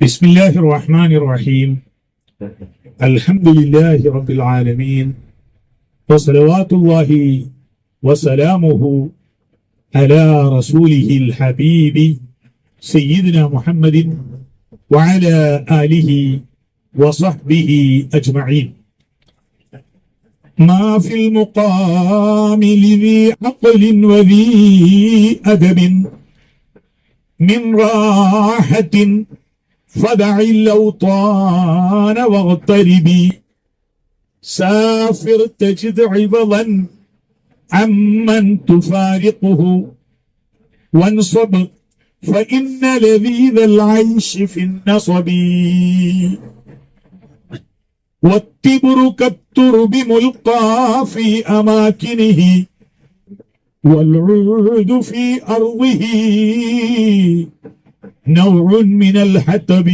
بسم الله الرحمن الرحيم. الحمد لله رب العالمين. وصلوات الله وسلامه على رسوله الحبيب سيدنا محمد وعلى آله وصحبه أجمعين. ما في المقام لذي عقل وذي أدب من راحة فدع الأوطان واغتربي سافر تجد عوضا عمن تفارقه. وانصب فإن لذيذ العيش في النصب. والتبر كالترب ملقى في أماكنه. والعود في أرضه. نوع من الحتب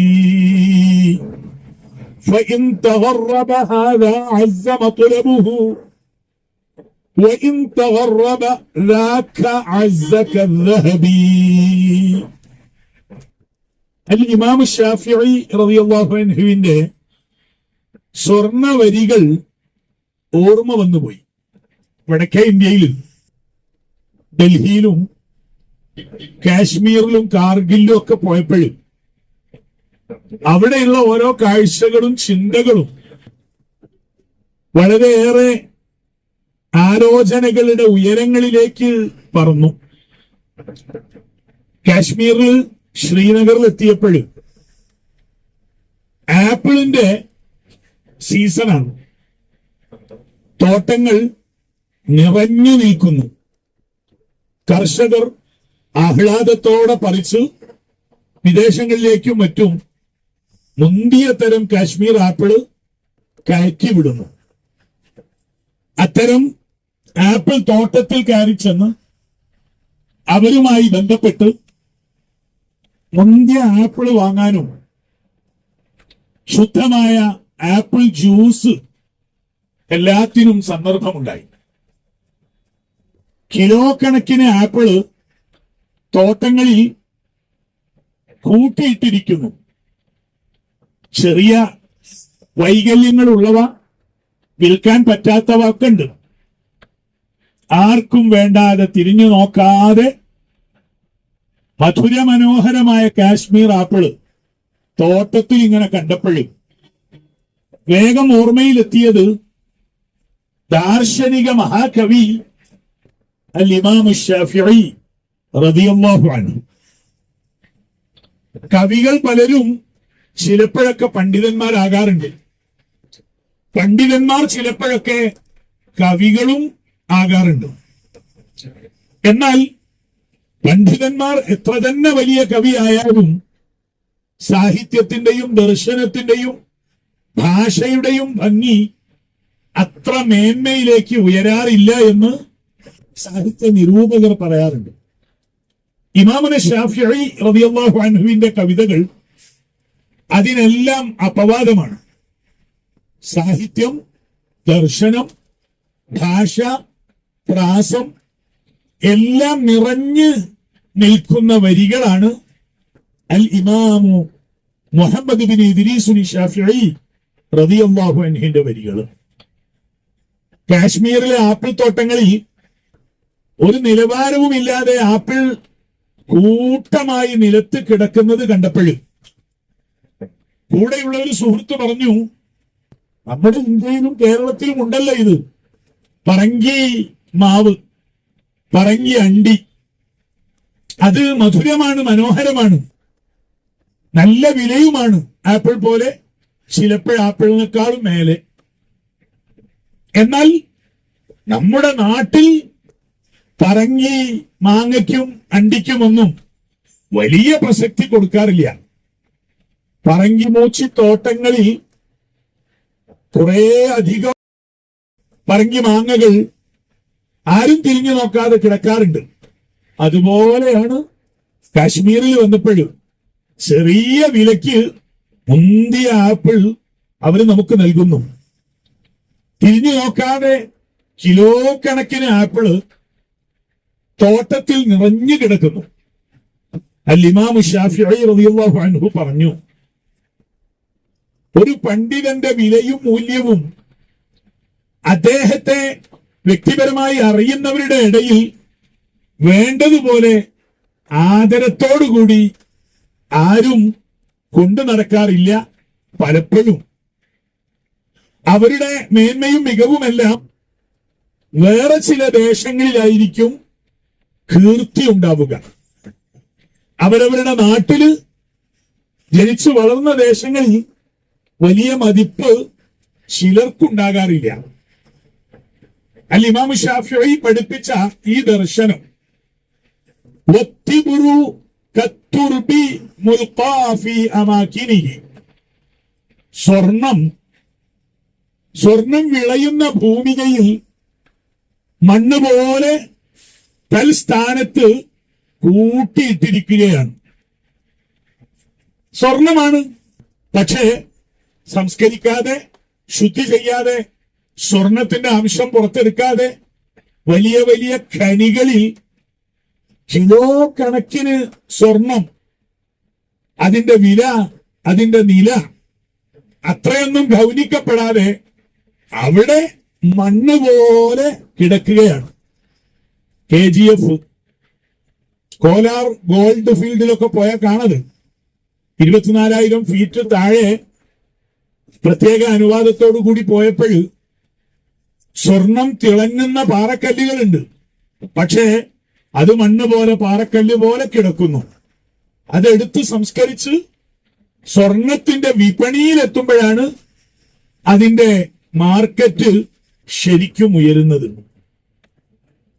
فإن تغرب هذا عز مطلبه وإن تغرب ذاك عز كالذهب الإمام الشافعي رضي الله عنه സ്വർണ വരികൾ ഓർമ്മ വന്നുപോയി വടക്കേ ഇന്ത്യയിൽ ഡൽഹിയിലും കാശ്മീരിലും കാർഗിലും ഒക്കെ പോയപ്പോഴും അവിടെയുള്ള ഓരോ കാഴ്ചകളും ചിന്തകളും വളരെയേറെ ആലോചനകളുടെ ഉയരങ്ങളിലേക്ക് പറന്നു. കാശ്മീരിൽ ശ്രീനഗറിൽ എത്തിയപ്പോഴും ആപ്പിളിന്റെ സീസണാണ് തോട്ടങ്ങൾ നിറഞ്ഞു നിൽക്കുന്നു. കർഷകർ ആഹ്ലാദത്തോടെ പറിച്ചു വിദേശങ്ങളിലേക്കും മറ്റും മുന്തിയ തരം കാശ്മീർ ആപ്പിൾ കയറ്റി വിടുന്നു. അത്തരം ആപ്പിൾ തോട്ടത്തിൽ കയറി ചെന്ന് അവരുമായി ബന്ധപ്പെട്ട് മുന്തിയ ആപ്പിൾ വാങ്ങാനും ശുദ്ധമായ ആപ്പിൾ ജ്യൂസ് എല്ലാത്തിനും സന്ദർഭമുണ്ടായി. കിലോ കണക്കിന് ആപ്പിൾ തോട്ടങ്ങളിൽ കൂട്ടിയിട്ടിരിക്കുന്നു. ചെറിയ വൈകല്യങ്ങളുള്ളവ വിൽക്കാൻ പറ്റാത്തവ ഒക്കെ ഉണ്ട് ആർക്കും വേണ്ടാതെ തിരിഞ്ഞു നോക്കാതെ മധുര മനോഹരമായ കാശ്മീർ ആപ്പിൾ തോട്ടത്തിൽ ഇങ്ങനെ കണ്ടപ്പോഴും വേഗം ഓർമ്മയിലെത്തിയത് ദാർശനിക മഹാകവി അൽ ഇമാമു ഷാഫിഈ. റളിയല്ലാഹു അൻഹു. കവികൾ പലരും ചിലപ്പോഴൊക്കെ പണ്ഡിതന്മാരാകാറുണ്ട്. പണ്ഡിതന്മാർ ചിലപ്പോഴൊക്കെ കവികളും ആകാറുണ്ട്. എന്നാൽ പണ്ഡിതന്മാർ എത്ര തന്നെ വലിയ കവിയായാലും സാഹിത്യത്തിന്റെയും ദർശനത്തിന്റെയും ഭാഷയുടെയും ഭംഗി അത്ര മേന്മയിലേക്ക് ഉയരാറില്ല എന്ന് സാഹിത്യ നിരൂപകർ പറയാറുണ്ട്. ഇമാമുന ഷാഫി റളിയല്ലാഹു അൻഹുവിന്റെ കവിതകൾ അതിനെല്ലാം അപവാദമാണ്. സാഹിത്യം ദർശനം ഭാഷ പ്രാസം എല്ലാം നിറഞ്ഞ് നിൽക്കുന്ന വരികളാണ് അൽ ഇമാമു മുഹമ്മദ് ബിൻ ഇദ്രീസുനി ഷാഫി റളിയല്ലാഹു അൻഹിന്റെ വരികൾ. കാശ്മീരിലെ ആപ്പിൾ തോട്ടങ്ങളിൽ ഒരു നിലവാരവുമില്ലാതെ ആപ്പിൾ കൂട്ടമായി നിലത്ത് കിടക്കുന്നത് കണ്ടപ്പോഴും. കൂടെയുള്ള ഒരു സുഹൃത്ത് പറഞ്ഞു നമ്മുടെ ഇന്ത്യയിലും കേരളത്തിലും ഉണ്ടല്ലോ ഇത്. പറങ്കി മാവ് പറങ്കി അണ്ടി. അത് മധുരമാണ് മനോഹരമാണ്. നല്ല വിലയുമാണ്. ആപ്പിൾ പോലെ ചിലപ്പോൾ ആപ്പിളിനേക്കാളും മേലെ. എന്നാൽ നമ്മുടെ നാട്ടിൽ പറങ്ങി മാങ്ങയ്ക്കും അണ്ടിക്കുമൊന്നും വലിയ പ്രസക്തി കൊടുക്കാറില്ല. പറങ്കി മൂച്ചി തോട്ടങ്ങളിൽ കുറേ അധികം പറങ്കി മാങ്ങകൾ ആരും തിരിഞ്ഞു നോക്കാതെ കിടക്കാറുണ്ട്. അതുപോലെയാണ് കാശ്മീരിൽ വന്നപ്പോഴും ചെറിയ വിലയ്ക്ക് മുന്തിയ ആപ്പിൾ അവർ നമുക്ക് നൽകുന്നു. തിരിഞ്ഞു നോക്കാതെ കിലോ കണക്കിന് ആപ്പിൾ തോട്ടത്തിൽ നിറഞ്ഞു കിടക്കുന്നു. അൽ ഇമാം ഷാഫിഈ റളിയല്ലാഹു അൻഹു പറഞ്ഞു ഒരു പണ്ഡിതന്റെ വിലയും മൂല്യവും അദ്ദേഹത്തെ വ്യക്തിപരമായി അറിയുന്നവരുടെ ഇടയിൽ വേണ്ടതുപോലെ ആദരത്തോടുകൂടി ആരും കൊണ്ടു നടക്കാറില്ല പലപ്പോഴും. അവരുടെ മേന്മയും മികവുമെല്ലാം വേറെ ചില ദേശങ്ങളിലായിരിക്കും കീർത്തി ഉണ്ടാവുക അവരവരുടെ നാട്ടിൽ ജനിച്ചു വളർന്ന ദേശങ്ങളിൽ വലിയ മതിപ്പ് ചിലർക്കുണ്ടാകാറില്ല അൽ ഇമാം ഷാഫി പഠിപ്പിച്ച ഈ ദർശനം. സ്വർണം സ്വർണം വിളയുന്ന ഭൂമികയിൽ മണ്ണ് പോലെ തൽസ്ഥാനത്ത് കൂട്ടിയിട്ടിരിക്കുകയാണ്. സ്വർണമാണ്. പക്ഷേ സംസ്കരിക്കാതെ ശുദ്ധി ചെയ്യാതെ സ്വർണത്തിന്റെ അംശം പുറത്തെടുക്കാതെ വലിയ വലിയ ഖനികളിൽ കിലോ കണക്കിന് സ്വർണം. അതിന്റെ വില അതിന്റെ നില അത്രയൊന്നും ഗൗനിക്കപ്പെടാതെ അവിടെ മണ്ണ് പോലെ കിടക്കുകയാണ്. K G F Kolar gold ഫീൽഡിലൊക്കെ പോയ കാണത്. ഇരുപത്തിനാലായിരം ഫീറ്റ് താഴെ പ്രത്യേക അനുവാദത്തോടു കൂടി പോയപ്പോൾ സ്വർണം തിളങ്ങുന്ന പാറക്കല്ലുകളുണ്ട്. പക്ഷേ അത് മണ്ണ് പോലെ പാറക്കല്ല് പോലെ കിടക്കുന്നു. അതെടുത്ത് സംസ്കരിച്ച് സ്വർണത്തിന്റെ വിപണിയിൽ എത്തുമ്പോഴാണ് അതിന്റെ മാർക്കറ്റ് ശരിക്കും ഉയരുന്നത്.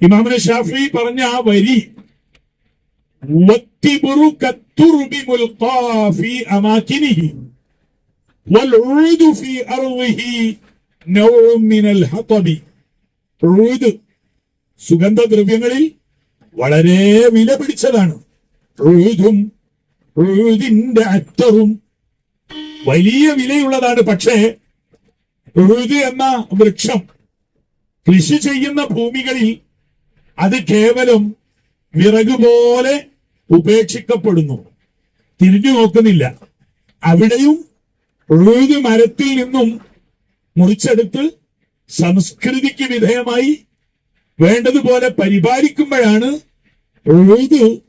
ഇമാമിന് ഷാഫി പറഞ്ഞ ആ വരി സുഗന്ധദ്രവ്യങ്ങളിൽ വളരെ വില പിടിച്ചതാണ്. റൂദും അറ്റവും വലിയ വിലയുള്ളതാണ്. പക്ഷേ എന്ന വൃക്ഷം കൃഷി ചെയ്യുന്ന ഭൂമികളിൽ അത് കേവലം വിറക് പോലെ ഉപേക്ഷിക്കപ്പെടുന്നു. തിരിഞ്ഞു നോക്കുന്നില്ല. അവിടെയും ഉഴുത് മരത്തിൽ നിന്നും മുറിച്ചെടുത്ത് സംസ്കൃതിക്ക് വിധേയമായി വേണ്ടതുപോലെ പരിപാലിക്കുമ്പോഴാണ് ഉഴുത്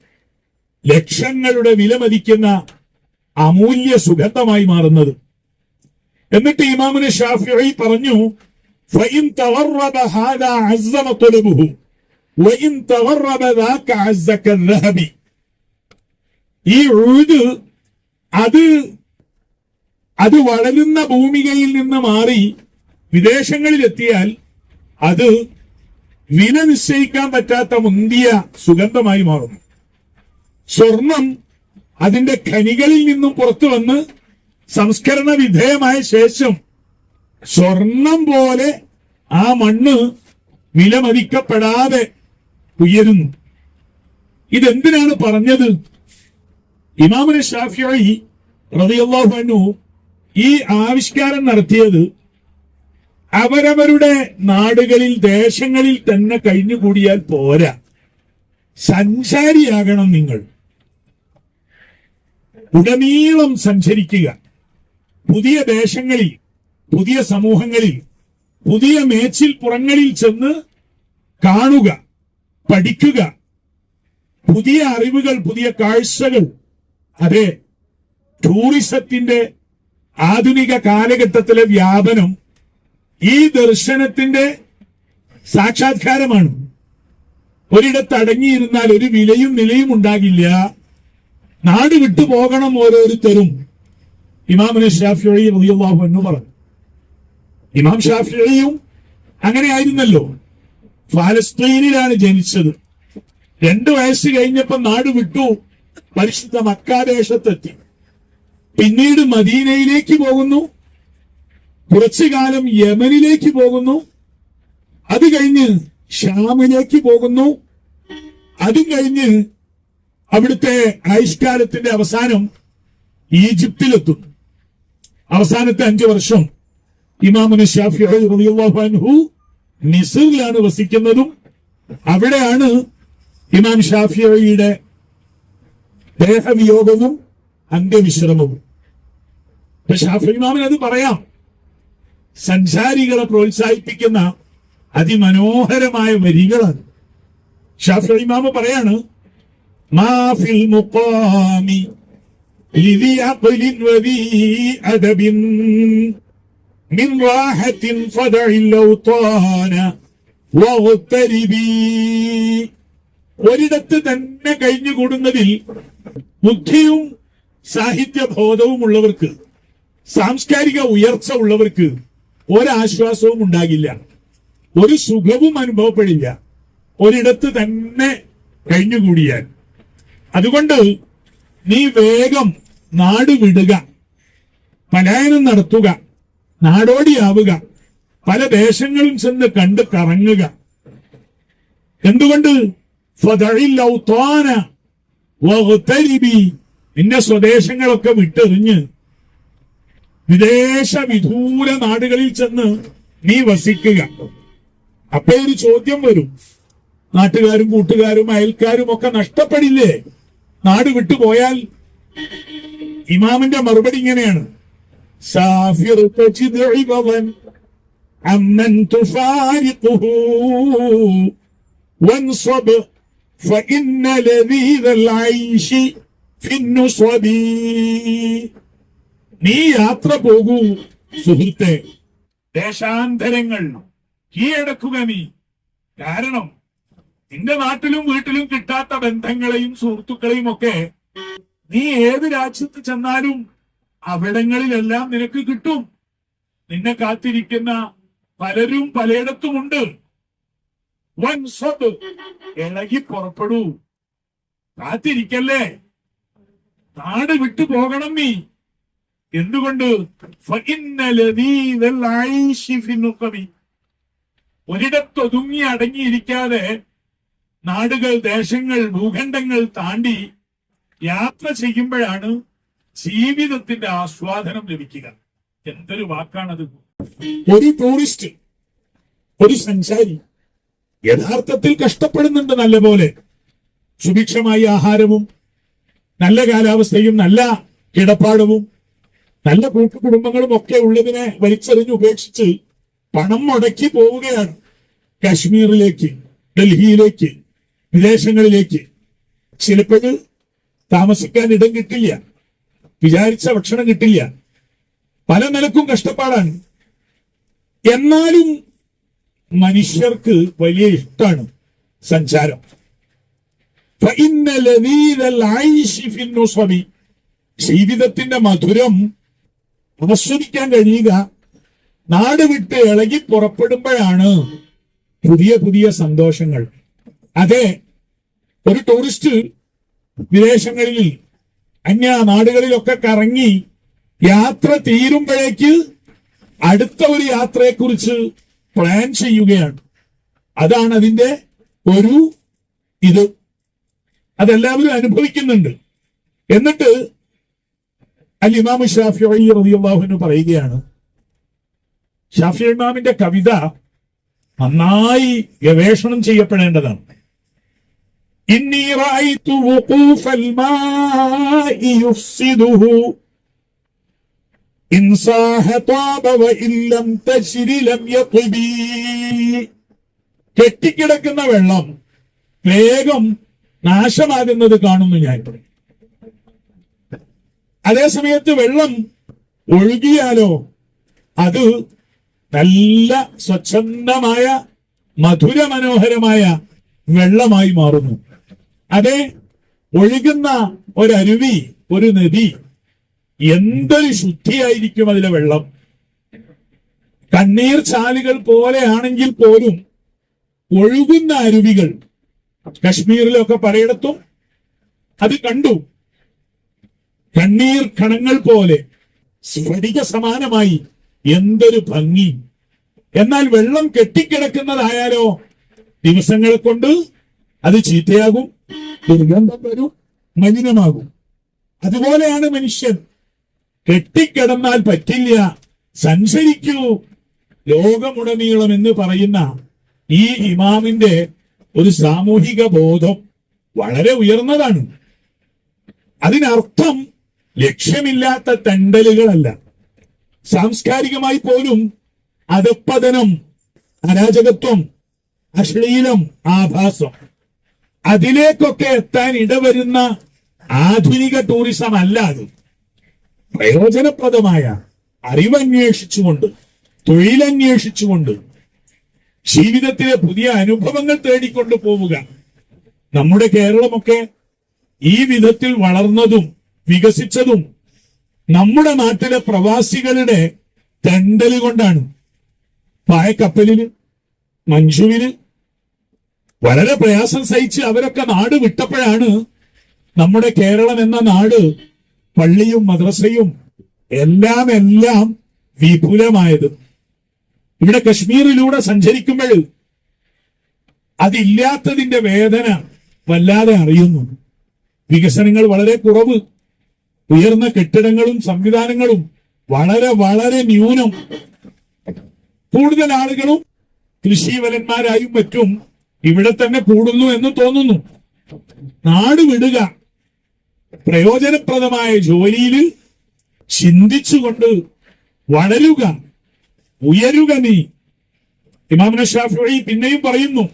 ലക്ഷങ്ങളുടെ വിലമതിക്കുന്ന അമൂല്യ സുഗന്ധമായി മാറുന്നത്. എന്നിട്ട് ഇമാമിന് ഷാഫി പറഞ്ഞു ഫൈൻ തവർറബ ഹാദ അസ്സമ തുലബുഹു. ഈ ഉഴുത് അത് അത് വളരുന്ന ഭൂമികയിൽ നിന്ന് മാറി വിദേശങ്ങളിൽ എത്തിയാൽ അത് വില നിശ്ചയിക്കാൻ പറ്റാത്ത മുന്തിയ സുഗന്ധമായി മാറുന്നു. സ്വർണം അതിന്റെ ഖനികളിൽ നിന്നും പുറത്തു വന്ന് സംസ്കരണ വിധേയമായ ശേഷം സ്വർണം പോലെ ആ മണ്ണ് വിലമതിക്കപ്പെടാതെ ഉയരുന്നു. ഇതെന്തിനാണ് പറഞ്ഞത്? ഇമാമിന് ഷാഫിയായി റതിയല്ലാഹു ഈ ആവിഷ്കാരം നടത്തിയത് അവരവരുടെ നാടുകളിൽ ദേശങ്ങളിൽ തന്നെ കഴിഞ്ഞുകൂടിയാൽ പോരാ. സഞ്ചാരിയാകണം നിങ്ങൾ. ഉടനീളം സഞ്ചരിക്കുക. പുതിയ ദേശങ്ങളിൽ പുതിയ സമൂഹങ്ങളിൽ പുതിയ മേച്ചിൽ പുറങ്ങളിൽ ചെന്ന് കാണുക. പഠിക്കുക. പുതിയ അറിവുകൾ പുതിയ കാഴ്ചകൾ. അതെ ടൂറിസത്തിന്റെ ആധുനിക കാലഘട്ടത്തിലെ വ്യാപനം ഈ ദർശനത്തിന്റെ സാക്ഷാത്കാരമാണ്. ഒരിടത്ത് അടങ്ങിയിരുന്നാൽ ഒരു വിലയും നിലയും ഉണ്ടാകില്ല. നാട് വിട്ടു പോകണം ഓരോരുത്തരും. ഇമാമിന് ഷാഫിഴി റളിയല്ലാഹു എന്ന് പറഞ്ഞു. ഇമാം ഷാഫിയും അങ്ങനെ ആയിരുന്നല്ലോ ഫലസ്തീനിലാണ് ജനിച്ചത്. രണ്ടു വയസ്സ് കഴിഞ്ഞപ്പോ നാട് വിട്ടു. പരിശുദ്ധ മക്കാദേശത്തെത്തി. പിന്നീട് മദീനയിലേക്ക് പോകുന്നു. കുറച്ചു കാലം യമനിലേക്ക് പോകുന്നു. അത് കഴിഞ്ഞ് ഷാമിലേക്ക് പോകുന്നു. അതും കഴിഞ്ഞ് അവിടുത്തെ ആയുഷ്കാലത്തിന്റെ അവസാനം ഈജിപ്തിലെത്തും. അവസാനത്തെ അഞ്ചു വർഷം ഇമാമുന് ഷാഫി റളിയല്ലാഹു അൻഹു മിസറിലാണ് വസിക്കുന്നതും അവിടെയാണ് ഇമാം ഷാഫിയുടെ ദേഹവിയോഗവും അന്ത്യവിശ്രമവും. ഷാഫി ഇമാമിന് അത് പറയാം. സഞ്ചാരികളെ പ്രോത്സാഹിപ്പിക്കുന്ന അതിമനോഹരമായ വരികളാണ്. ഷാഫി ഇമാമ പറയാണ് മാഫിൽ മുഖാമി من راحة فدع الأوطان واغتربي ഒരിടത്ത് തന്നെ കഴിഞ്ഞുകൂടുന്നതിൽ ബുദ്ധിയും സാഹിത്യബോധവും ഉള്ളവർക്ക് സാംസ്കാരിക ഉയർച്ച ഉള്ളവർക്ക് ഒരാശ്വാസവും ഉണ്ടാകില്ല ഒരു സുഖവും അനുഭവപ്പെടില്ല ഒരിടത്ത് തന്നെ കഴിഞ്ഞുകൂടിയാൽ അതുകൊണ്ട് നീ വേഗം നാട് വിടുക പലായനം നടത്തുക നാടോടിയാവുക. പല ദേശങ്ങളും ചെന്ന് കണ്ട് കറങ്ങുക. എന്തുകൊണ്ട്. നിന്റെ സ്വദേശങ്ങളൊക്കെ വിട്ടെറിഞ്ഞ് വിദേശ വിദൂര നാടുകളിൽ ചെന്ന് നീ വസിക്കുക. അപ്പൊ ഒരു ചോദ്യം വരും. നാട്ടുകാരും കൂട്ടുകാരും അയൽക്കാരും ഒക്കെ നഷ്ടപ്പെടില്ലേ? നാട് വിട്ടുപോയാൽ ഇമാമിന്റെ മറുപടി ഇങ്ങനെയാണ്. സാഫിർ തജിദ് ഇബവൻ അമ്മൻ തുഫാരിഖുഹു وانصب فإن لذيذ العيش في النصب നീ യാത്ര പോകൂ സുഹൃത്തെ ദേശാന്തരങ്ങൾ കീഴടക്കുക നീ കാരണം നിന്റെ നാട്ടിലും വീട്ടിലും കിട്ടാത്ത ബന്ധങ്ങളെയും സുഹൃത്തുക്കളെയും ഒക്കെ നീ ഏത് രാജ്യത്ത് ചെന്നാലും അവിടങ്ങളിലെല്ലാം നിനക്ക് കിട്ടും. നിന്നെ കാത്തിരിക്കുന്ന പലരും പലയിടത്തുമുണ്ട്. വൻസബ് ഇളകി പുറപ്പെടൂ. കാത്തിരിക്കല്ലേ? നാട് വിട്ടു പോകണം നീ. എന്തുകൊണ്ട്? ഒരിടത്തൊതുങ്ങി അടങ്ങിയിരിക്കാതെ നാടുകൾ ദേശങ്ങൾ ഭൂഖണ്ഡങ്ങൾ താണ്ടി യാത്ര ചെയ്യുമ്പോഴാണ് ജീവിതത്തിന്റെ ആസ്വാദനം ലഭിക്കുക. എന്തൊരു വാക്കാണത് ഒരു ടൂറിസ്റ്റ് ഒരു സഞ്ചാരി യഥാർത്ഥത്തിൽ കഷ്ടപ്പെടുന്നുണ്ട് നല്ല പോലെ. സുഭിക്ഷമായ ആഹാരവും നല്ല കാലാവസ്ഥയും നല്ല കിടപ്പാടവും നല്ല കൂട്ടുകുടുംബങ്ങളും ഒക്കെ ഉള്ളതിനെ വലിച്ചെറിഞ്ഞ് ഉപേക്ഷിച്ച് പണം മുടക്കി പോവുകയാണ്. കാശ്മീരിലേക്ക് ഡൽഹിയിലേക്ക് വിദേശങ്ങളിലേക്ക്. ചിലപ്പോൾ താമസിക്കാൻ ഇടം കിട്ടില്ല. വിചാരിച്ച ഭക്ഷണം കിട്ടില്ല. പല നിലക്കും കഷ്ടപ്പാടാണ്. എന്നാലും മനുഷ്യർക്ക് വലിയ ഇഷ്ടമാണ് സഞ്ചാരം. ജീവിതത്തിന്റെ മധുരം ആസ്വദിക്കാൻ കഴിയുക. നാട് വിട്ട് ഇളകി പുറപ്പെടുമ്പോഴാണ് പുതിയ പുതിയ സന്തോഷങ്ങൾ. അതെ ഒരു ടൂറിസ്റ്റ് വിദേശങ്ങളിൽ അന്യ നാടുകളിലൊക്കെ കറങ്ങി യാത്ര തീരുമ്പോഴേക്ക് അടുത്ത ഒരു യാത്രയെക്കുറിച്ച് പ്ലാൻ ചെയ്യുകയാണ്. അതാണ് അതിന്റെ ഒരു ഇത്. അതെല്ലാവരും അനുഭവിക്കുന്നുണ്ട്. എന്നിട്ട് അൽ ഇമാം ഷാഫി റളിയല്ലാഹുവിന് പറയുകയാണ് ഷാഫി ഇമാമിന്റെ കവിത നന്നായി ഗവേഷണം ചെയ്യപ്പെടേണ്ടതാണ്. കെട്ടിക്കിടക്കുന്ന വെള്ളം വേഗം നാശമാകുന്നത് കാണുന്നു ഞാൻ അതേസമയത്ത് വെള്ളം ഒഴുകിയാലോ അത് നല്ല സ്വച്ഛന്തമായ മധുര മനോഹരമായ വെള്ളമായി മാറുന്നു. അതെ ഒഴുകുന്ന ഒരരുവി ഒരു നദി എന്തൊരു ശുദ്ധിയായിരിക്കും അതിലെ വെള്ളം? കണ്ണീർ ചാലുകൾ പോലെയാണെങ്കിൽ പോലും ഒഴുകുന്ന അരുവികൾ കശ്മീരിലൊക്കെ പലയിടത്തും അത് കണ്ടു. കണ്ണീർ കണങ്ങൾ പോലെ സ്ഫടിക സമാനമായി എന്തൊരു ഭംഗി. എന്നാൽ വെള്ളം കെട്ടിക്കിടക്കുന്നതായാലോ? ദിവസങ്ങളെ കൊണ്ട് അത് ചീത്തയാകും ദുർഗന്ധം വരും മലിനമാകും. അതുപോലെയാണ് മനുഷ്യൻ. കെട്ടിക്കിടന്നാൽ പറ്റില്ല സഞ്ചരിക്കൂ ലോകമുടനീളം എന്ന് പറയുന്ന ഈ ഇമാമിന്റെ ഒരു സാമൂഹിക ബോധം വളരെ ഉയർന്നതാണ്. അതിനർത്ഥം ലക്ഷ്യമില്ലാത്ത തണ്ടലുകളല്ല. സാംസ്കാരികമായി പോലും അധപ്പതനം അരാജകത്വം അശ്ലീലം ആഭാസം. അതിലേക്കൊക്കെ എത്താൻ ഇടവരുന്ന ആധുനിക ടൂറിസം അല്ല അത്. പ്രയോജനപ്രദമായ അറിവന്വേഷിച്ചുകൊണ്ട് തൊഴിലന്വേഷിച്ചുകൊണ്ട് ജീവിതത്തിലെ പുതിയ അനുഭവങ്ങൾ തേടിക്കൊണ്ട് പോവുക. നമ്മുടെ കേരളമൊക്കെ ഈ വിധത്തിൽ വളർന്നതും വികസിച്ചതും നമ്മുടെ നാട്ടിലെ പ്രവാസികളുടെ തെണ്ടൽ കൊണ്ടാണ്. പായക്കപ്പലിൽ മഞ്ജുവിൽ വളരെ പ്രയാസം സഹിച്ച് അവരൊക്കെ നാട് വിട്ടപ്പോഴാണ് നമ്മുടെ കേരളം എന്ന നാട് പള്ളിയും മദ്രസയും എല്ലാം എല്ലാം വിപുലമായത്. ഇവിടെ കശ്മീരിലൂടെ സഞ്ചരിക്കുമ്പോൾ അതില്ലാത്തതിന്റെ വേദന വല്ലാതെ അറിയുന്നു. വികസനങ്ങൾ വളരെ കുറവ്. ഉയർന്ന കെട്ടിടങ്ങളും സംവിധാനങ്ങളും വളരെ വളരെ ന്യൂനം. കൂടുതൽ ആളുകളും കൃഷിവലന്മാരായും മറ്റും ഇവിടെ തന്നെ കൂടുന്നു എന്ന് തോന്നുന്നു നാട് വിടുക പ്രയോജനപ്രദമായ ജോലിയിൽ ചിന്തിച്ചുകൊണ്ട് വളരുക ഉയരുക നീ ഇമാമിന ഷാഫി പിന്നെയും പറയുന്നു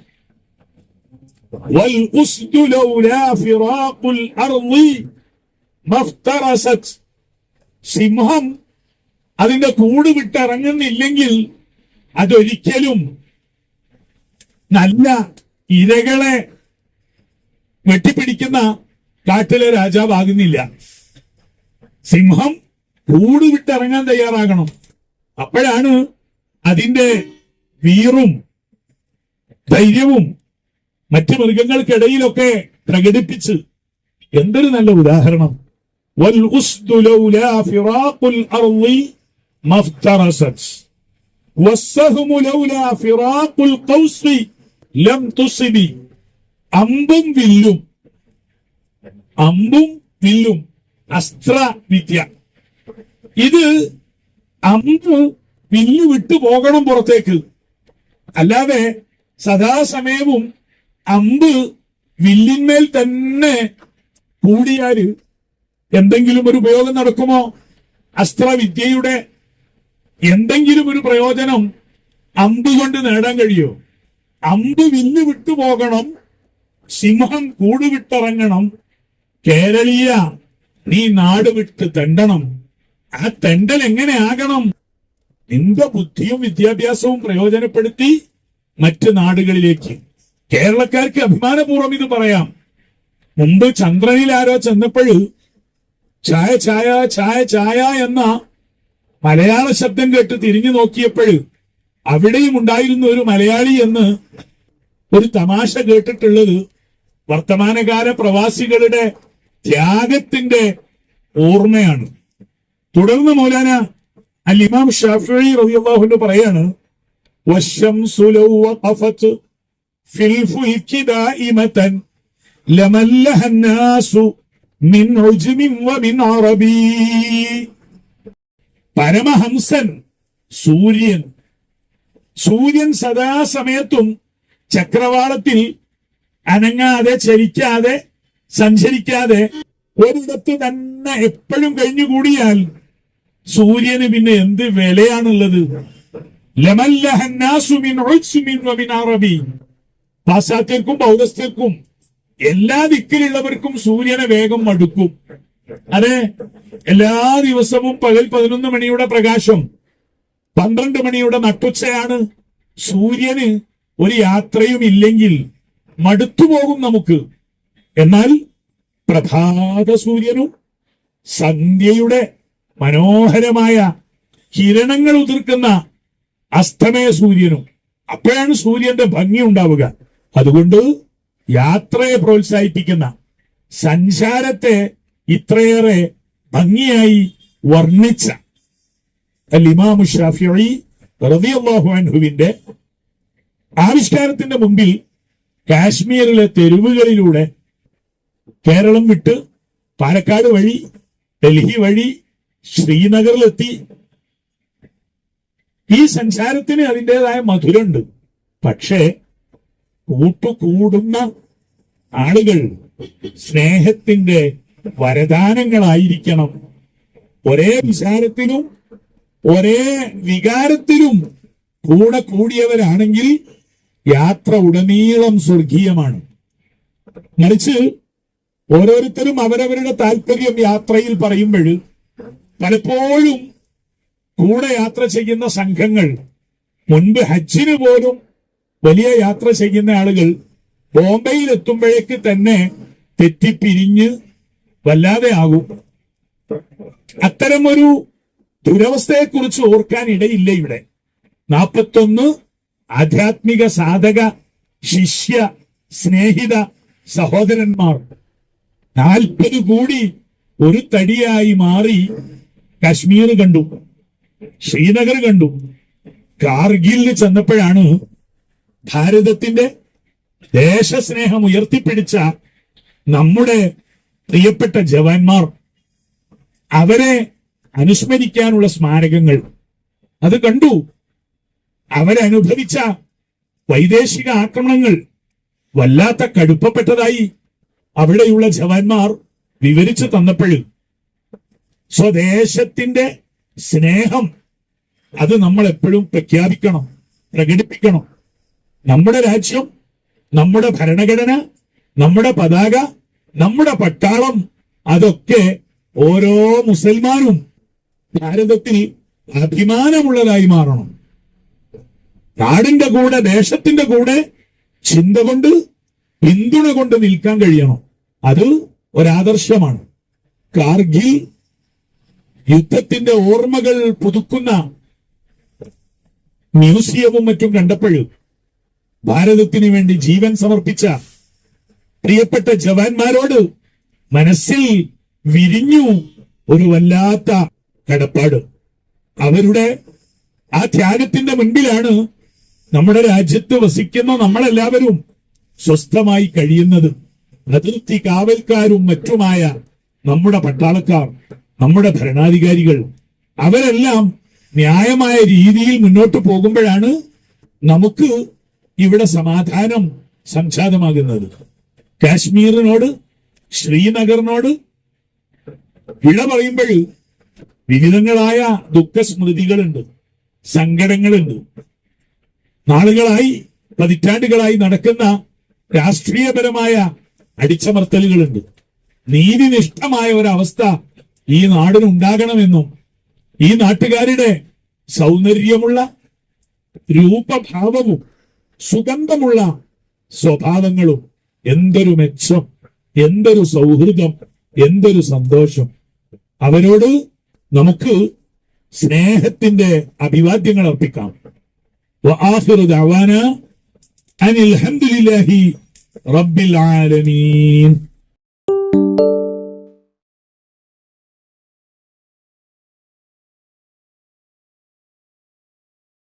والأسد لولا فراق الأرض ما افترست സിംഹം അതിന്റെ കൂട് വിട്ടിറങ്ങുന്നില്ലെങ്കിൽ അതൊരിക്കലും നല്ല ഇരകളെ വെട്ടിപ്പിടിക്കുന്ന കാട്ടിലെ രാജാവാകുന്നില്ല സിംഹം കൂട് വിട്ടിറങ്ങാൻ തയ്യാറാകണം അപ്പോഴാണ് അതിന്റെ വീറും ധൈര്യവും മറ്റ് മൃഗങ്ങൾക്കിടയിലൊക്കെ പ്രകടിപ്പിച്ച് എന്തൊരു നല്ല ഉദാഹരണം والأسد لولا فراق الأرض ما افترست والسهم لولا فراق القوس ലം തുസിബി അമ്പും വില്ലും. അമ്പും വില്ലും. അസ്ത്ര വിദ്യ. ഇത് അമ്പ് വില്ലു വിട്ടു പോകണം പുറത്തേക്ക്. അല്ലാതെ സദാസമയവും അമ്പ് വില്ലിന്മേൽ തന്നെ കൂടിയാൽ എന്തെങ്കിലും ഒരു ഉപയോഗം നടക്കുമോ? അസ്ത്രവിദ്യയുടെ എന്തെങ്കിലും ഒരു പ്രയോജനം അമ്പ് കൊണ്ട് നേടാൻ കഴിയുമോ അമ്പ് വിന്നു വിട്ടു പോകണം. സിംഹം കൂടുവിട്ടിറങ്ങണം കേരളീയ നീ നാട് വിട്ട് തെണ്ടണം. ആ തെണ്ടൽ എങ്ങനെ ആകണം? നിന്റെ ബുദ്ധിയും വിദ്യാഭ്യാസവും പ്രയോജനപ്പെടുത്തി മറ്റ് നാടുകളിലേക്ക്. കേരളക്കാർക്ക് അഭിമാനപൂർവം ഇത് പറയാം. മുമ്പ് ചന്ദ്രനിൽ ആരോ ചെന്നപ്പോഴ് ചായ ചായ ചായ ചായ എന്ന മലയാള ശബ്ദം കേട്ട് തിരിഞ്ഞു നോക്കിയപ്പോൾ അവിടെയും ഉണ്ടായിരുന്ന ഒരു മലയാളി എന്ന് ഒരു തമാശ കേട്ടിട്ടുള്ളത് വർത്തമാനകാല പ്രവാസികളുടെ ത്യാഗത്തിന്റെ ഓർമ്മയാണ്. തുടർന്ന് മൗലാന അൽ ഇമാം ഷാഫി റബിയാഹുന്റെ പറയാണ് പരമഹംസൻ സൂര്യൻ സൂര്യൻ സദാസമയത്തും ചക്രവാളത്തിൽ അനങ്ങാതെ ചലിക്കാതെ സഞ്ചരിക്കാതെ ഒരിടത്ത് തന്നെ എപ്പോഴും കഴിഞ്ഞുകൂടിയാൽ സൂര്യന് പിന്നെ എന്ത് വിലയാണുള്ളത്? പാശ്ചാത്യർക്കും പൗരസ്ഥർക്കും എല്ലാ ദിക്കിലുള്ളവർക്കും സൂര്യനെ വേഗം മടുക്കും. അതെ എല്ലാ ദിവസവും പകൽ പതിനൊന്ന് മണിയുടെ പ്രകാശം പന്ത്രണ്ട് മണിയുടെ നട്ടുച്ചയാണ്. സൂര്യന് ഒരു യാത്രയും ഇല്ലെങ്കിൽ മടുത്തുപോകും നമുക്ക്. എന്നാൽ പ്രഭാത സൂര്യനും സന്ധ്യയുടെ മനോഹരമായ കിരണങ്ങൾ ഉതിർക്കുന്ന അസ്തമയ സൂര്യനും അപ്പോഴാണ് സൂര്യന്റെ ഭംഗി ഉണ്ടാവുക. അതുകൊണ്ട് യാത്രയെ പ്രോത്സാഹിപ്പിക്കുന്ന സഞ്ചാരത്തെ ഇത്രയേറെ ഭംഗിയായി വർണിച്ച അൽ അൻഹുവിന്റെ ആവിഷ്കാരത്തിന്റെ മുമ്പിൽ കാശ്മീരിലെ തെരുവുകളിലൂടെ കേരളം വിട്ട് പാലക്കാട് വഴി ഡൽഹി വഴി ശ്രീനഗറിലെത്തി. ഈ സഞ്ചാരത്തിന് അതിന്റെതായ മധുരമുണ്ട്. പക്ഷേ കൂട്ടുകൂടുന്ന ആളുകൾ സ്നേഹത്തിന്റെ വരദാനങ്ങളായിരിക്കണം. ഒരേ വിചാരത്തിലും ഒരേ വികാരത്തിലും കൂടെ കൂടിയവരാണെങ്കിൽ യാത്ര ഉടനീളം സ്വർഗീയമാണ്. മറിച്ച് ഓരോരുത്തരും അവരവരുടെ താല്പര്യം യാത്രയിൽ പറയുമ്പോൾ പലപ്പോഴും കൂടെ യാത്ര ചെയ്യുന്ന സംഘങ്ങൾ മുൻപ് ഹജ്ജിന് പോലും വലിയ യാത്ര ചെയ്യുന്ന ആളുകൾ ബോംബെയിൽ എത്തുമ്പോഴേക്ക് തന്നെ തെറ്റിപ്പിരിഞ്ഞ് വല്ലാതെ ആകും. അത്തരമൊരു ദുരവസ്ഥയെക്കുറിച്ച് ഓർക്കാൻ ഇടയില്ല ഇവിടെ. നാൽപ്പത്തൊന്ന് ആധ്യാത്മിക സാധക ശിഷ്യ സ്നേഹിത സഹോദരന്മാർ. നാൽപ്പത് കൂടി ഒരു തടിയായി മാറി കശ്മീർ കണ്ടു ശ്രീനഗർ കണ്ടു. കാർഗിലിന് ചെന്നപ്പോഴാണ് ഭാരതത്തിന്റെ ദേശസ്നേഹം ഉയർത്തിപ്പിടിച്ച നമ്മുടെ പ്രിയപ്പെട്ട ജവാന്മാർ. അവരെ അനുസ്മരിക്കാനുള്ള സ്മാരകങ്ങൾ. അത് കണ്ടു. അവരനുഭവിച്ച വൈദേശിക ആക്രമണങ്ങൾ വല്ലാത്ത കടുപ്പപ്പെട്ടതായി അവിടെയുള്ള ജവാന്മാർ വിവരിച്ചു തന്നപ്പോഴും സ്വദേശത്തിന്റെ സ്നേഹം അത് നമ്മൾ എപ്പോഴും പ്രഖ്യാപിക്കണം പ്രകടിപ്പിക്കണം. നമ്മുടെ രാജ്യം നമ്മുടെ ഭരണഘടന നമ്മുടെ പതാക നമ്മുടെ പട്ടാളം അതൊക്കെ ഓരോ മുസൽമാനും ഭാരതത്തിൽ അഭിമാനമുള്ളതായി മാറണം. നാടിന്റെ കൂടെ ദേശത്തിന്റെ കൂടെ ചിന്ത കൊണ്ട് പിന്തുണ കൊണ്ട് നിൽക്കാൻ കഴിയണം. അത് ഒരാദർശമാണ്. കാർഗിൽ യുദ്ധത്തിന്റെ ഓർമ്മകൾ പുതുക്കുന്ന മ്യൂസിയവും മറ്റും കണ്ടപ്പോഴും ഭാരതത്തിന് വേണ്ടി ജീവൻ സമർപ്പിച്ച പ്രിയപ്പെട്ട ജവാന്മാരോട് മനസ്സിൽ വിരിഞ്ഞു ഒരു വല്ലാത്ത കടപ്പാട്. അവരുടെ ആ ത്യാഗത്തിന്റെ മുൻപിലാണ് നമ്മുടെ രാജ്യത്ത് വസിക്കുന്ന നമ്മളെല്ലാവരും സ്വസ്ഥമായി കഴിയുന്നത് അതിർത്തി കാവൽക്കാരും മറ്റുമായ നമ്മുടെ പട്ടാളക്കാർ നമ്മുടെ ഭരണാധികാരികൾ അവരെല്ലാം ന്യായമായ രീതിയിൽ മുന്നോട്ട് പോകുമ്പോഴാണ് നമുക്ക് ഇവിടെ സമാധാനം സംജാതമാകുന്നത്. കാശ്മീരിനോട് ശ്രീനഗറിനോട് വിട പറയുമ്പോൾ വിവിധങ്ങളായ ദുഃഖസ്മൃതികളുണ്ട് സങ്കടങ്ങളുണ്ട്. നാളുകളായി പതിറ്റാണ്ടുകളായി നടക്കുന്ന രാഷ്ട്രീയപരമായ അടിച്ചമർത്തലുകളുണ്ട്. നീതിനിഷ്ഠമായ ഒരവസ്ഥ ഈ നാടിനുണ്ടാകണമെന്നും ഈ നാട്ടുകാരുടെ സൗന്ദര്യമുള്ള രൂപഭാവവും സുഗന്ധമുള്ള സ്വഭാവങ്ങളും എന്തൊരു മെച്ചം എന്തൊരു സൗഹൃദം എന്തൊരു സന്തോഷം. അവരോട് നമുക്ക് സ്നേഹത്തിന്റെ അഭിവാദ്യങ്ങൾ അർപ്പിക്കാം. അനിൽ റബ്ബിൽ ആലമീൻ.